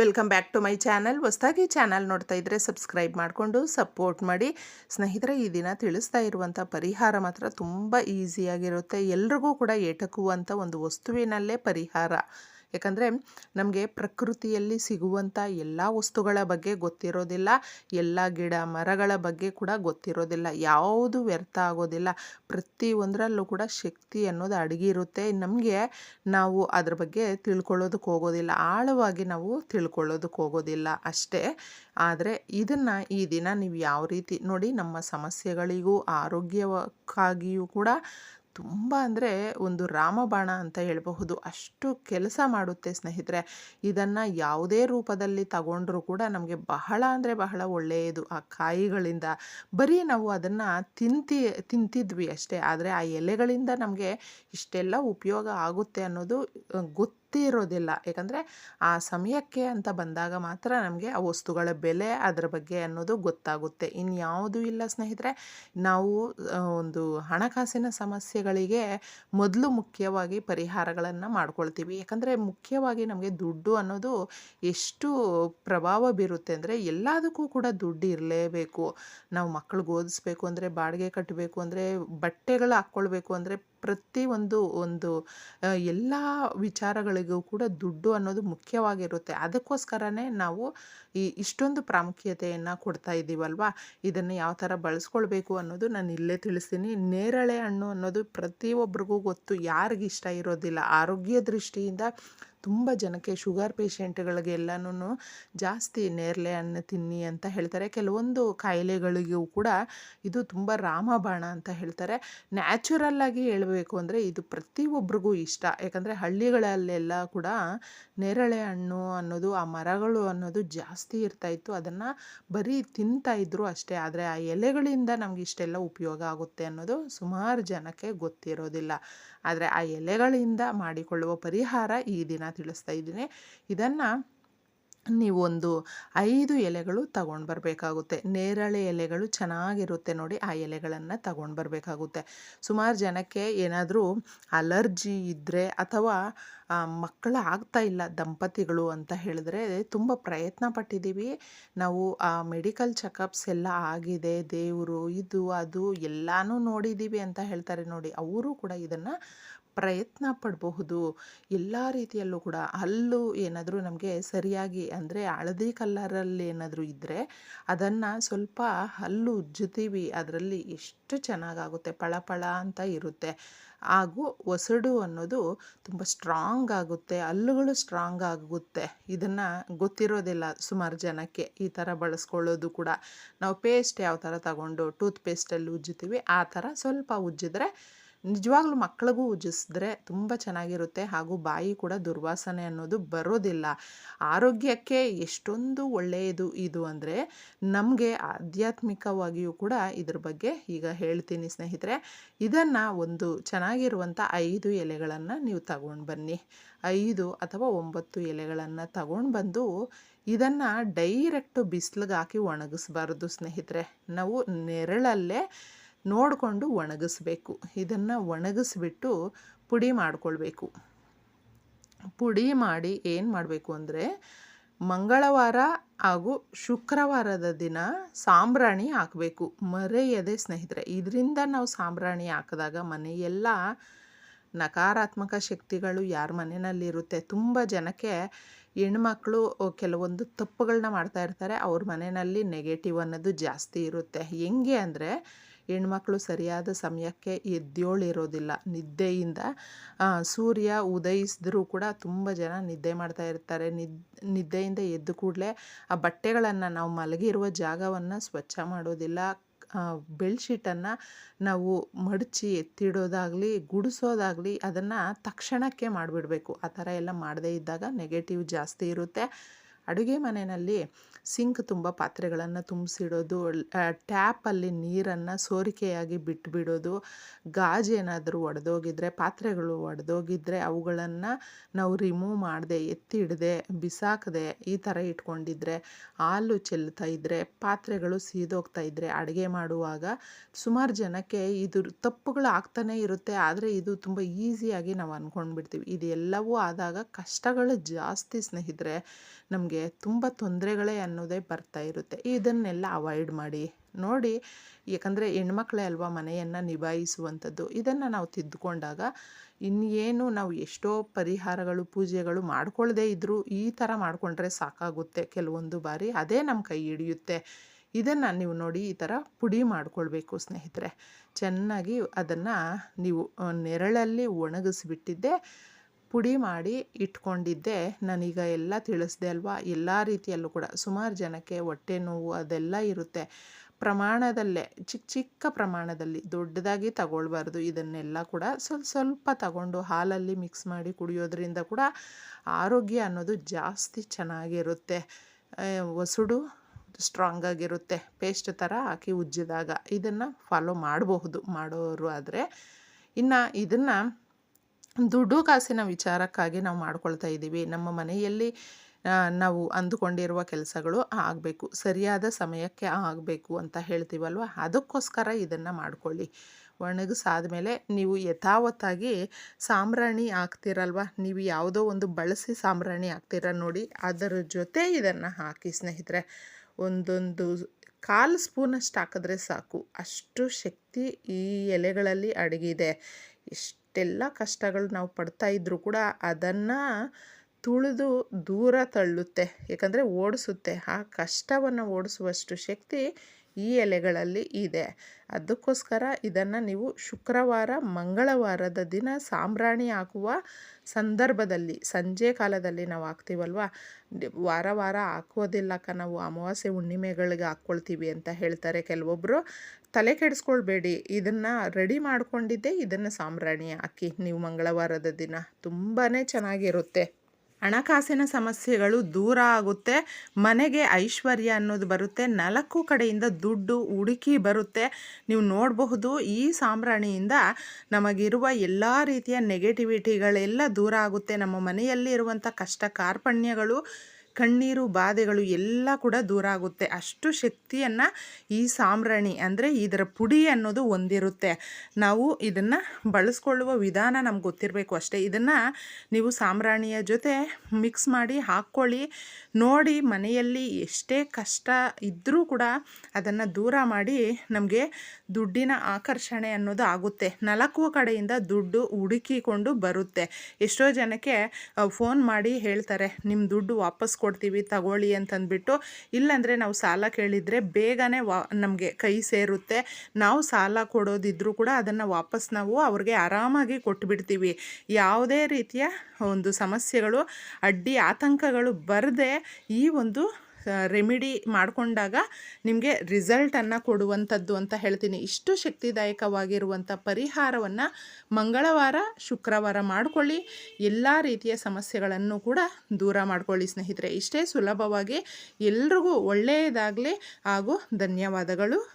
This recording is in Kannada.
Welcome back to my channel. ಹೊಸದಾಗಿ ಚಾನಲ್ ನೋಡ್ತಾ ಇದ್ದರೆ ಸಬ್ಸ್ಕ್ರೈಬ್ ಮಾಡಿಕೊಂಡು ಸಪೋರ್ಟ್ ಮಾಡಿ. ಸ್ನೇಹಿತರೆ, ಈ ದಿನ ತಿಳಿಸ್ತಾ ಇರುವಂಥ ಪರಿಹಾರ ಮಾತ್ರ ತುಂಬ ಈಸಿಯಾಗಿರುತ್ತೆ. ಎಲ್ರಿಗೂ ಕೂಡ ಏಟಕುವಂಥ ಒಂದು ವಸ್ತುವಿನಲ್ಲೇ ಪರಿಹಾರ. ಯಾಕಂದರೆ ನಮಗೆ ಪ್ರಕೃತಿಯಲ್ಲಿ ಸಿಗುವಂಥ ಎಲ್ಲ ವಸ್ತುಗಳ ಬಗ್ಗೆ ಗೊತ್ತಿರೋದಿಲ್ಲ, ಎಲ್ಲ ಗಿಡ ಮರಗಳ ಬಗ್ಗೆ ಕೂಡ ಗೊತ್ತಿರೋದಿಲ್ಲ, ಯಾವುದು ವ್ಯರ್ಥ ಆಗೋದಿಲ್ಲ. ಪ್ರತಿಯೊಂದರಲ್ಲೂ ಕೂಡ ಶಕ್ತಿ ಅನ್ನೋದು ಅಡಗಿರುತ್ತೆ ನಮಗೆ ನಾವು ಅದ್ರ ಬಗ್ಗೆ ತಿಳ್ಕೊಳ್ಳೋದಕ್ಕೆ ಹೋಗೋದಿಲ್ಲ, ಆಳವಾಗಿ ನಾವು ತಿಳ್ಕೊಳ್ಳೋದಕ್ಕೆ ಹೋಗೋದಿಲ್ಲ ಅಷ್ಟೇ. ಆದರೆ ಇದನ್ನು ಈ ದಿನ ನೀವು ಯಾವ ರೀತಿ ನೋಡಿ, ನಮ್ಮ ಸಮಸ್ಯೆಗಳಿಗೂ ಆರೋಗ್ಯಕ್ಕಾಗಿಯೂ ಕೂಡ ತುಂಬ ಅಂದರೆ ಒಂದು ರಾಮಬಾಣ ಅಂತ ಹೇಳಬಹುದು. ಅಷ್ಟು ಕೆಲಸ ಮಾಡುತ್ತೆ ಸ್ನೇಹಿತರೆ. ಇದನ್ನು ಯಾವುದೇ ರೂಪದಲ್ಲಿ ತಗೊಂಡ್ರೂ ಕೂಡ ನಮಗೆ ಬಹಳ ಅಂದರೆ ಬಹಳ ಒಳ್ಳೆಯದು ಆ ಕಾಯಿಗಳಿಂದ. ಬರೀ ನಾವು ಅದನ್ನು ತಿಂತಿ, ತಿಂತಿದ್ವಿ ಅಷ್ಟೇ. ಆದರೆ ಆ ಎಲೆಗಳಿಂದ ನಮಗೆ ಇಷ್ಟೆಲ್ಲ ಉಪಯೋಗ ಆಗುತ್ತೆ ಅನ್ನೋದು ಗೊತ್ತು. ಇರೋದಿಲ್ಲ. ಯಾಕಂದರೆ ಆ ಸಮಯಕ್ಕೆ ಅಂತ ಬಂದಾಗ ಮಾತ್ರ ನಮಗೆ ಆ ವಸ್ತುಗಳ ಬೆಲೆ ಅದರ ಬಗ್ಗೆ ಅನ್ನೋದು ಗೊತ್ತಾಗುತ್ತೆ. ಇನ್ಯಾವುದೂ ಇಲ್ಲ ಸ್ನೇಹಿತರೆ, ನಾವು ಒಂದು ಹಣಕಾಸಿನ ಸಮಸ್ಯೆಗಳಿಗೆ ಮೊದಲು ಮುಖ್ಯವಾಗಿ ಪರಿಹಾರಗಳನ್ನು ಮಾಡ್ಕೊಳ್ತೀವಿ. ಯಾಕಂದರೆ ಮುಖ್ಯವಾಗಿ ನಮಗೆ ದುಡ್ಡು ಅನ್ನೋದು ಎಷ್ಟು ಪ್ರಭಾವ ಬೀರುತ್ತೆ ಅಂದರೆ ಎಲ್ಲದಕ್ಕೂ ಕೂಡ ದುಡ್ಡು ಇರಲೇಬೇಕು. ನಾವು ಮಕ್ಕಳಿಗೆ ಓದಿಸ್ಬೇಕು ಅಂದರೆ ಬಾಡಿಗೆ ಕಟ್ಟಬೇಕು ಅಂದರೆ ಬಟ್ಟೆಗಳು ಹಾಕ್ಕೊಳ್ಬೇಕು ಅಂದರೆ ಪ್ರತಿಯೊಂದು ಒಂದು ಎಲ್ಲ ವಿಚಾರಗಳಿಗೂ ಕೂಡ ದುಡ್ಡು ಅನ್ನೋದು ಮುಖ್ಯವಾಗಿರುತ್ತೆ. ಅದಕ್ಕೋಸ್ಕರನೇ ನಾವು ಈ ಇಷ್ಟೊಂದು ಪ್ರಾಮುಖ್ಯತೆಯನ್ನು ಕೊಡ್ತಾ ಇದ್ದೀವಲ್ವಾ? ಇದನ್ನು ಯಾವ ಥರ ಬಳಸ್ಕೊಳ್ಬೇಕು ಅನ್ನೋದು ನಾನು ಇಲ್ಲೇ ತಿಳಿಸ್ತೀನಿ. ನೇರಳೆ ಹಣ್ಣು ಅನ್ನೋದು ಪ್ರತಿಯೊಬ್ಬರಿಗೂ ಗೊತ್ತು. ಯಾರಿಗಿಷ್ಟ ಇರೋದಿಲ್ಲ. ಆರೋಗ್ಯ ದೃಷ್ಟಿಯಿಂದ ತುಂಬ ಜನಕ್ಕೆ ಶುಗರ್ ಪೇಷೆಂಟ್ಗಳಿಗೆಲ್ಲನೂ ಜಾಸ್ತಿ ನೇರಳೆ ಹಣ್ಣು ತಿನ್ನಿ ಅಂತ ಹೇಳ್ತಾರೆ. ಕೆಲವೊಂದು ಕಾಯಿಲೆಗಳಿಗೂ ಕೂಡ ಇದು ತುಂಬ ರಾಮಬಾಣ ಅಂತ ಹೇಳ್ತಾರೆ. ನ್ಯಾಚುರಲ್ಲಾಗಿ ಹೇಳಬೇಕು ಅಂದರೆ ಇದು ಪ್ರತಿಯೊಬ್ಬರಿಗೂ ಇಷ್ಟ. ಯಾಕಂದರೆ ಹಳ್ಳಿಗಳಲ್ಲೆಲ್ಲ ಕೂಡ ನೇರಳೆ ಹಣ್ಣು ಅನ್ನೋದು, ಆ ಮರಗಳು ಅನ್ನೋದು ಜಾಸ್ತಿ ಇರ್ತಾಯಿತ್ತು ಅದನ್ನು ಬರೀ ತಿಂತಾಯಿದ್ರು ಅಷ್ಟೇ. ಆದರೆ ಆ ಎಲೆಗಳಿಂದ ನಮ್ಗೆ ಇಷ್ಟೆಲ್ಲ ಉಪಯೋಗ ಆಗುತ್ತೆ ಅನ್ನೋದು ಸುಮಾರು ಜನಕ್ಕೆ ಗೊತ್ತಿರೋದಿಲ್ಲ. ಆದರೆ ಆ ಎಲೆಗಳಿಂದ ಮಾಡಿಕೊಳ್ಳುವ ಪರಿಹಾರ ಈ ದಿನ ತಿಳಿಸ್ತಾ ಇದ್ದೀನಿ ಇದನ್ನು ನೀವೊಂದು ಐದು ಎಲೆಗಳು ತಗೊಂಡು ಬರಬೇಕಾಗುತ್ತೆ. ನೇರಳೆ ಎಲೆಗಳು ಚೆನ್ನಾಗಿರುತ್ತೆ ನೋಡಿ, ಆ ಎಲೆಗಳನ್ನು ತಗೊಂಡು ಬರಬೇಕಾಗುತ್ತೆ. ಸುಮಾರು ಜನಕ್ಕೆ ಏನಾದರೂ ಅಲರ್ಜಿ ಇದ್ದರೆ ಅಥವಾ ಮಕ್ಕಳು ಆಗ್ತಾ ಇಲ್ಲ, ದಂಪತಿಗಳು ಅಂತ ಹೇಳಿದ್ರೆ ತುಂಬ ಪ್ರಯತ್ನ ಪಟ್ಟಿದ್ದೀವಿ. ನಾವು, ಆ, ಮೆಡಿಕಲ್ ಚೆಕಪ್ಸ್ ಎಲ್ಲ ಆಗಿದೆ, ದೇವರು, ಇದು, ಅದು ಎಲ್ಲನೂ ನೋಡಿದ್ದೀವಿ ಅಂತ ಹೇಳ್ತಾರೆ ನೋಡಿ. ಅವರು ಕೂಡ ಇದನ್ನು ಪ್ರಯತ್ನ ಪಡಬಹುದು. ಎಲ್ಲ ರೀತಿಯಲ್ಲೂ ಕೂಡ ಹಲ್ಲು ಏನಾದರೂ ನಮಗೆ ಸರಿಯಾಗಿ ಅಂದರೆ ಹಳದಿ ಕಲ್ಲರಲ್ಲಿ ಏನಾದರೂ ಇದ್ದರೆ ಅದನ್ನು ಸ್ವಲ್ಪ ಹಲ್ಲು ಉಜ್ಜುತ್ತೀವಿ, ಅದರಲ್ಲಿ ಎಷ್ಟು ಚೆನ್ನಾಗಾಗುತ್ತೆ ಪಳ ಪಳ ಅಂತ ಇರುತ್ತೆ. ಹಾಗೂ ಒಸಡು ಅನ್ನೋದು ತುಂಬ ಸ್ಟ್ರಾಂಗ್ ಆಗುತ್ತೆ, ಹಲ್ಲುಗಳು ಸ್ಟ್ರಾಂಗ್ ಆಗುತ್ತೆ. ಇದನ್ನು ಗೊತ್ತಿರೋದಿಲ್ಲ ಸುಮಾರು ಜನಕ್ಕೆ ಈ ಥರ ಬಳಸ್ಕೊಳ್ಳೋದು ಕೂಡ. ನಾವು ಪೇಸ್ಟ್ ಯಾವ ಥರ ತಗೊಂಡು ಟೂತ್ ಪೇಸ್ಟಲ್ಲಿ ಉಜ್ಜುತ್ತೀವಿ, ಆ ಥರ ಸ್ವಲ್ಪ ಉಜ್ಜಿದ್ರೆ ನಿಜವಾಗ್ಲೂ ಮಕ್ಳಿಗೂ ಉಜ್ಜಿಸಿದ್ರೆ ತುಂಬ ಚೆನ್ನಾಗಿರುತ್ತೆ ಹಾಗೂ ಬಾಯಿ ಕೂಡ ದುರ್ವಾಸನೆ ಅನ್ನೋದು ಬರೋದಿಲ್ಲ. ಆರೋಗ್ಯಕ್ಕೆ ಎಷ್ಟೊಂದು ಒಳ್ಳೆಯದು ಇದು ಅಂದರೆ ನಮಗೆ ಆಧ್ಯಾತ್ಮಿಕವಾಗಿಯೂ ಕೂಡ ಇದ್ರ ಬಗ್ಗೆ ಈಗ ಹೇಳ್ತೀನಿ ಸ್ನೇಹಿತರೆ. ಇದನ್ನು ಒಂದು ಚೆನ್ನಾಗಿರುವಂಥ ಐದು ಎಲೆಗಳನ್ನು ನೀವು ತಗೊಂಡು ಬನ್ನಿ. ಐದು ಅಥವಾ ಒಂಬತ್ತು ಎಲೆಗಳನ್ನು ತಗೊಂಡು ಬಂದು ಇದನ್ನು ಡೈರೆಕ್ಟು ಬಿಸಿಲಿಗೆ ಹಾಕಿ ಒಣಗಿಸ್ಬಾರ್ದು ಸ್ನೇಹಿತರೆ. ನಾವು ನೆರಳಲ್ಲೇ ನೋಡಿಕೊಂಡು ಒಣಗಿಸ್ಬೇಕು. ಇದನ್ನು ಒಣಗಿಸ್ಬಿಟ್ಟು ಪುಡಿ ಮಾಡಿಕೊಳ್ಬೇಕು. ಪುಡಿ ಮಾಡಿ ಏನು ಮಾಡಬೇಕು ಅಂದರೆ, ಮಂಗಳವಾರ ಹಾಗೂ ಶುಕ್ರವಾರದ ದಿನ ಸಾಂಬ್ರಾಣಿ ಹಾಕಬೇಕು. ಮರೆಯದೆ ಸ್ನೇಹಿತರೆ, ಇದರಿಂದ ನಾವು ಸಾಂಬ್ರಾಣಿ ಹಾಕಿದಾಗ ಮನೆಯೆಲ್ಲ ನಕಾರಾತ್ಮಕ ಶಕ್ತಿಗಳು ಯಾರ ಮನೆಯಲ್ಲಿರುತ್ತೆ. ತುಂಬ ಜನಕ್ಕೆ ಹೆಣ್ಮಕ್ಳು ಕೆಲವೊಂದು ತಪ್ಪುಗಳನ್ನ ಮಾಡ್ತಾ ಇರ್ತಾರೆ. ಅವ್ರ ಮನೆಯಲ್ಲಿ ನೆಗೆಟಿವ್ ಅನ್ನೋದು ಜಾಸ್ತಿ ಇರುತ್ತೆ. ಹೆಂಗೆ ಅಂದರೆ ಹೆಣ್ಮಕ್ಳು ಸರಿಯಾದ ಸಮಯಕ್ಕೆ ಎದ್ದೇಳಿರೋದಿಲ್ಲ. ನಿದ್ದೆಯಿಂದ ಸೂರ್ಯ ಉದಯಿಸಿದ್ರೂ ಕೂಡ ತುಂಬ ಜನ ನಿದ್ದೆ ಮಾಡ್ತಾ ಇರ್ತಾರೆ. ನಿದ್, ನಿದ್ದೆಯಿಂದ ಎದ್ದು ಕೂಡಲೇ ಆ ಬಟ್ಟೆಗಳನ್ನು ನಾವು ಮಲಗಿರುವ ಜಾಗವನ್ನು ಸ್ವಚ್ಛ ಮಾಡೋದಿಲ್ಲ. ಬೆಳ್ಶೀಟನ್ನು ನಾವು ಮಡಚಿ ಎತ್ತಿಡೋದಾಗಲಿ, ಗುಡಿಸೋದಾಗಲಿ ಅದನ್ನು ತಕ್ಷಣಕ್ಕೆ ಮಾಡಿಬಿಡಬೇಕು. ಆ ಥರ ಎಲ್ಲ ಮಾಡದೇ ಇದ್ದಾಗ ನೆಗೆಟಿವ್ ಜಾಸ್ತಿ ಇರುತ್ತೆ. ಅಡುಗೆ ಮನೆಯಲ್ಲಿ ಸಿಂಕ್ ತುಂಬ ಪಾತ್ರೆಗಳನ್ನು ತುಂಬಿಸಿಡೋದು ಟ್ಯಾಪಲ್ಲಿ ನೀರನ್ನು ಸೋರಿಕೆಯಾಗಿ ಬಿಟ್ಟುಬಿಡೋದು ಗಾಜು ಏನಾದರೂ ಒಡೆದೋಗಿದ್ರೆ, ಪಾತ್ರೆಗಳು ಒಡೆದೋಗಿದ್ರೆ ಅವುಗಳನ್ನು ನಾವು ರಿಮೂವ್ ಮಾಡದೆ ಎತ್ತಿ ಹಿಡ್ದೆ ಬಿಸಾಕದೆ ಈ ಥರ ಇಟ್ಕೊಂಡಿದ್ರೆ, ಹಾಲು ಚೆಲ್ತಾ ಇದ್ದರೆ ಪಾತ್ರೆಗಳು ಸೀದೋಗ್ತಾ ಇದ್ದರೆ ಅಡುಗೆ ಮಾಡುವಾಗ ಸುಮಾರು ಜನಕ್ಕೆ ಇದು ತಪ್ಪುಗಳು ಆಗ್ತಾನೇ ಇರುತ್ತೆ. ಆದರೆ ಇದು ತುಂಬ ಈಸಿಯಾಗಿ ನಾವು ಅಂದ್ಕೊಂಡ್ಬಿಡ್ತೀವಿ. ಇದೆಲ್ಲವೂ ಆದಾಗ ಕಷ್ಟಗಳು ಜಾಸ್ತಿ ಸ್ನೇಹಿತರೆ, ನಮಗೆ ನಮಗೆ ತುಂಬ ತೊಂದರೆಗಳೇ ಅನ್ನೋದೇ ಬರ್ತಾ ಇರುತ್ತೆ. ಇದನ್ನೆಲ್ಲ ಅವಾಯ್ಡ್ ಮಾಡಿ, ನೋಡಿ ಯಾಕಂದರೆ ಹೆಣ್ಮಕ್ಳೇ ಅಲ್ವಾ ಮನೆಯನ್ನು ನಿಭಾಯಿಸುವಂಥದ್ದು. ಇದನ್ನು ನಾವು ತಿದ್ದುಕೊಂಡಾಗ ಇನ್ನೇನು ನಾವು ಎಷ್ಟೋ ಪರಿಹಾರಗಳು, ಪೂಜೆಗಳು ಮಾಡ್ಕೊಳ್ಳದೇ ಇದ್ದರೂ ಈ ಥರ ಮಾಡಿಕೊಂಡ್ರೆ ಸಾಕಾಗುತ್ತೆ ಕೆಲವೊಂದು ಬಾರಿ. ಅದೇ ನಮ್ಮ ಕೈ ಹಿಡಿಯುತ್ತೆ. ಇದನ್ನು ನೀವು ನೋಡಿ ಈ ಥರ ಪುಡಿ ಮಾಡಿಕೊಳ್ಬೇಕು ಸ್ನೇಹಿತರೆ. ಚೆನ್ನಾಗಿ ಅದನ್ನು ನೀವು ನೆರಳಲ್ಲಿ ಒಣಗಿಸ್ಬಿಟ್ಟಿದ್ದೆ. ಪುಡಿ ಮಾಡಿ ಇಟ್ಕೊಂಡಿದ್ದೆ. ನಾನೀಗ ಎಲ್ಲ ತಿಳಿಸ್ದೆ ಅಲ್ವಾ? ಎಲ್ಲ ರೀತಿಯಲ್ಲೂ ಕೂಡ ಸುಮಾರು ಜನಕ್ಕೆ ಹೊಟ್ಟೆ ನೋವು ಅದೆಲ್ಲ ಇರುತ್ತೆ. ಪ್ರಮಾಣದಲ್ಲೇ ಚಿಕ್ಕ ಚಿಕ್ಕ ಪ್ರಮಾಣದಲ್ಲಿ ದೊಡ್ಡದಾಗಿ ತಗೊಳ್ಬಾರ್ದು. ಇದನ್ನೆಲ್ಲ ಕೂಡ ಸ್ವಲ್ಪ ಸ್ವಲ್ಪ ತಗೊಂಡು ಹಾಲಲ್ಲಿ ಮಿಕ್ಸ್ ಮಾಡಿ ಕುಡಿಯೋದ್ರಿಂದ ಕೂಡ ಆರೋಗ್ಯ ಅನ್ನೋದು ಜಾಸ್ತಿ ಚೆನ್ನಾಗಿರುತ್ತೆ. ಒಸುಡು ಸ್ಟ್ರಾಂಗ್ ಆಗಿರುತ್ತೆ. ಪೇಸ್ಟ್ ಥರ ಹಾಕಿ ಉಜ್ಜಿದಾಗ ಇದನ್ನು ಫಾಲೋ ಮಾಡಬಹುದು, ಮಾಡೋರು ಆದರೆ. ಇನ್ನು ಇದನ್ನು ದುಡ್ಡು ಕಾಸಿನ ವಿಚಾರಕ್ಕಾಗಿ ನಾವು ಮಾಡ್ಕೊಳ್ತಾ ಇದ್ದೀವಿ. ನಮ್ಮ ಮನೆಯಲ್ಲಿ ನಾವು ಅಂದುಕೊಂಡಿರುವ ಕೆಲಸಗಳು ಆಗಬೇಕು. ಸರಿಯಾದ ಸಮಯಕ್ಕೆ ಆಗಬೇಕು ಅಂತ ಹೇಳ್ತೀವಲ್ವ? ಅದಕ್ಕೋಸ್ಕರ ಇದನ್ನು ಮಾಡ್ಕೊಳ್ಳಿ. ಒಣಗಿಸಾದ್ಮೇಲೆ ನೀವು ಯಥಾವತ್ತಾಗಿ ಸಾಂಬ್ರಾಣಿ ಹಾಕ್ತಿರಲ್ವ? ನೀವು ಯಾವುದೋ ಒಂದು ಬಳಸಿ ಸಾಂಬ್ರಾಣಿ ಹಾಕ್ತೀರ ನೋಡಿ, ಅದರ ಜೊತೆ ಇದನ್ನು ಹಾಕಿ ಸ್ನೇಹಿತರೆ. ಒಂದೊಂದು ಕಾಲು ಸ್ಪೂನಷ್ಟು ಹಾಕಿದ್ರೆ ಸಾಕು. ಅಷ್ಟು ಶಕ್ತಿ ಈ ಎಲೆಗಳಲ್ಲಿ ಅಡಗಿದೆ. ಎಷ್ಟೆಲ್ಲ ಕಷ್ಟಗಳು ನಾವು ಪಡ್ತಾ ಇದ್ದರೂ ಕೂಡ ಅದನ್ನು ತುಳಿದು ದೂರ ತಳ್ಳುತ್ತೆ. ಯಾಕಂದರೆ ಓಡಿಸುತ್ತೆ. ಆ ಕಷ್ಟವನ್ನು ಓಡಿಸುವಷ್ಟು ಶಕ್ತಿ ಈ ಎಲೆಗಳಲ್ಲಿ ಇದೆ. ಅದಕ್ಕೋಸ್ಕರ ಇದನ್ನು ನೀವು ಶುಕ್ರವಾರ, ಮಂಗಳವಾರದ ದಿನ ಸಾಂಬ್ರಾಣಿ ಹಾಕುವ ಸಂದರ್ಭದಲ್ಲಿ, ಸಂಜೆ ಕಾಲದಲ್ಲಿ ನಾವು ಹಾಕ್ತೀವಲ್ವ? ವಾರ ವಾರ ಹಾಕೋದಿಲ್ಲಕ್ಕ ನಾವು ಅಮಾವಾಸ್ಯೆ ಹುಣ್ಣಿಮೆಗಳಿಗೆ ಹಾಕ್ಕೊಳ್ತೀವಿ ಅಂತ ಹೇಳ್ತಾರೆ ಕೆಲವೊಬ್ಬರು ತಲೆ ಕೆಡಿಸ್ಕೊಳ್ಬೇಡಿ. ಇದನ್ನು ರೆಡಿ ಮಾಡ್ಕೊಂಡಿದ್ದೆ, ಇದನ್ನು ಸಾಂಬ್ರಾಣಿ ಹಾಕಿ. ನೀವು ಮಂಗಳವಾರದ ದಿನ ತುಂಬಾ ಚೆನ್ನಾಗಿರುತ್ತೆ. ಹಣಕಾಸಿನ ಸಮಸ್ಯೆಗಳು ದೂರ ಆಗುತ್ತೆ. ಮನೆಗೆ ಐಶ್ವರ್ಯ ಅನ್ನೋದು ಬರುತ್ತೆ. ನಾಲ್ಕು ಕಡೆಯಿಂದ ದುಡ್ಡು ಹುಡುಕಿ ಬರುತ್ತೆ. ನೀವು ನೋಡಬಹುದು ಈ ಸಾಂಬ್ರಾಣಿಯಿಂದ ನಮಗಿರುವ ಎಲ್ಲ ರೀತಿಯ ನೆಗೆಟಿವಿಟಿಗಳೆಲ್ಲ ದೂರ ಆಗುತ್ತೆ. ನಮ್ಮ ಮನೆಯಲ್ಲಿ ಇರುವಂಥ ಕಷ್ಟ ಕಾರ್ಪಣ್ಯಗಳು ಕಣ್ಣೀರು ಬಾಧೆಗಳು ಎಲ್ಲ ಕೂಡ ದೂರ ಆಗುತ್ತೆ. ಅಷ್ಟು ಶಕ್ತಿಯನ್ನು ಈ ಸಾಂಬ್ರಾಣಿ ಅಂದರೆ ಇದರ ಪುಡಿ ಅನ್ನೋದು ಹೊಂದಿರುತ್ತೆ. ನಾವು ಇದನ್ನು ಬಳಸ್ಕೊಳ್ಳುವ ವಿಧಾನ ನಮ್ಗೆ ಗೊತ್ತಿರಬೇಕು ಅಷ್ಟೇ. ಇದನ್ನು ನೀವು ಸಾಂಬ್ರಾಣಿಯ ಜೊತೆ ಮಿಕ್ಸ್ ಮಾಡಿ ಹಾಕ್ಕೊಳ್ಳಿ. ನೋಡಿ ಮನೆಯಲ್ಲಿ ಎಷ್ಟೇ ಕಷ್ಟ ಇದ್ದರೂ ಕೂಡ ಅದನ್ನು ದೂರ ಮಾಡಿ ನಮಗೆ ದುಡ್ಡಿನ ಆಕರ್ಷಣೆ ಅನ್ನೋದು ಆಗುತ್ತೆ. ನಾಲ್ಕು ಕಡೆಯಿಂದ ದುಡ್ಡು ಹುಡುಕಿಕೊಂಡು ಬರುತ್ತೆ. ಎಷ್ಟೋ ಜನಕ್ಕೆ ಫೋನ್ ಮಾಡಿ ಹೇಳ್ತಾರೆ ನಿಮ್ಮ ದುಡ್ಡು ವಾಪಸ್ ಕೊಡ್ತೀವಿ, ತಗೊಳ್ಳಿ ಅಂತಂದ್ಬಿಟ್ಟು. ಇಲ್ಲಾಂದರೆ ನಾವು ಸಾಲ ಕೇಳಿದರೆ ಬೇಗನೆ ವಾ, ನಮಗೆ ಕೈ ಸೇರುತ್ತೆ. ನಾವು ಸಾಲ ಕೊಡೋದಿದ್ರೂ ಕೂಡ ಅದನ್ನು ವಾಪಸ್ ನಾವು ಅವ್ರಿಗೆ ಆರಾಮಾಗಿ ಕೊಟ್ಬಿಡ್ತೀವಿ. ಯಾವುದೇ ರೀತಿಯ ಒಂದು ಸಮಸ್ಯೆಗಳು, ಅಡ್ಡಿ ಆತಂಕಗಳು ಬರದೆ ಈ ಒಂದು ರೆಮಿಡಿ ಮಾಡಿಕೊಂಡಾಗ ನಿಮಗೆ ರಿಸಲ್ಟನ್ನು ಕೊಡುವಂಥದ್ದು ಅಂತ ಹೇಳ್ತೀನಿ. ಇಷ್ಟು ಶಕ್ತಿದಾಯಕವಾಗಿರುವಂಥ ಪರಿಹಾರವನ್ನು ಮಂಗಳವಾರ, ಶುಕ್ರವಾರ ಮಾಡಿಕೊಳ್ಳಿ. ಎಲ್ಲ ರೀತಿಯ ಸಮಸ್ಯೆಗಳನ್ನು ಕೂಡ ದೂರ ಮಾಡ್ಕೊಳ್ಳಿ ಸ್ನೇಹಿತರೆ. ಇಷ್ಟೇ ಸುಲಭವಾಗಿ ಎಲ್ರಿಗೂ ಒಳ್ಳೆಯದಾಗಲಿ ಹಾಗೂ ಧನ್ಯವಾದಗಳು.